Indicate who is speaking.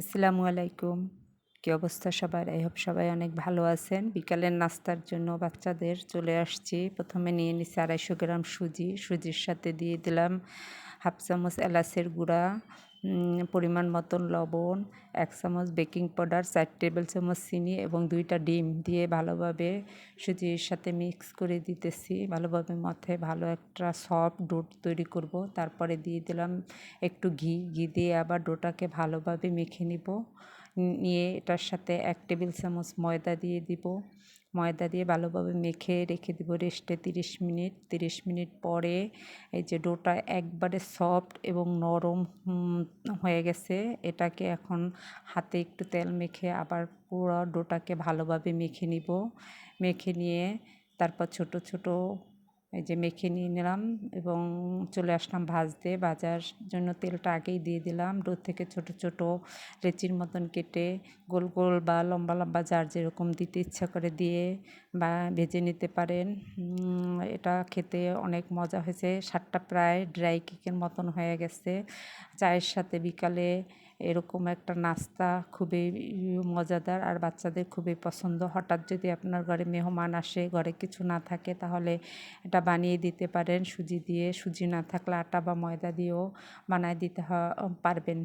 Speaker 1: আসসালামু আলাইকুম। কী অবস্থা সবার? এই হোপ সবাই অনেক ভালো আছেন। বিকালের নাস্তার জন্য বাচ্চাদের চলে আসছি। প্রথমে নিয়ে নিচ্ছি আড়াইশো গ্রাম সুজি। সুজির সাথে দিয়ে দিলাম হাফ চামচ এলাচের গুঁড়া। পরিমাণ মতন লবণ, এক চামচ বেকিং পাউডার, চার টেবিল চামচ চিনি এবং দুইটা ডিম দিয়ে ভালোভাবে সুজির সাথে মিক্স করে দিতেছি। ভালোভাবে মাথায় ভালো একটা সফট ডোট তৈরি করব। তারপরে দিয়ে দিলাম একটু ঘি। ঘি দিয়ে আবার ডোটাকে ভালোভাবে মেখে নিব। নিয়ে এটার সাথে এক টেবিল চামচ ময়দা দিয়ে দিব। ময়দা দিয়ে ভালোভাবে মেখে রেখে দিব রেস্টে তিরিশ মিনিট। তিরিশ মিনিট পরে এই যে ডোটা একবারে সফট এবং নরম হয়ে গেছে। এটাকে এখন হাতে একটু তেল মেখে আবার পুরো ডোটাকে ভালোভাবে মেখে নিব। মেখে নিয়ে তারপর ছোট ছোট এই যে মেখে নিয়ে নিলাম এবং চলে আসলাম ভাজতে। ভাজার জন্য তেলটা আগেই দিয়ে দিলাম। ডো থেকে ছোট ছোট রেচির মতন কেটে গোল গোল বা লম্বা লম্বা যার যেরকম দিতে ইচ্ছা করে দিয়ে বা ভেজে নিতে পারেন। এটা খেতে অনেক মজা হয়েছে। সাতটা প্রায় ড্রাই কেকের মতন হয়ে গেছে। চায়ের সাথে বিকালে এরকম একটা নাস্তা খুবই মজাদার আর বাচ্চাদের খুবই পছন্দ। হঠাৎ যদি আপনার ঘরে মেহমান আসে, ঘরে কিছু না থাকে, তাহলে এটা বানিয়ে দিতে পারেন। সুজি দিয়ে সুজি না থাকলে আটা বা ময়দা দিয়েও বানায় দিতে পারবেন।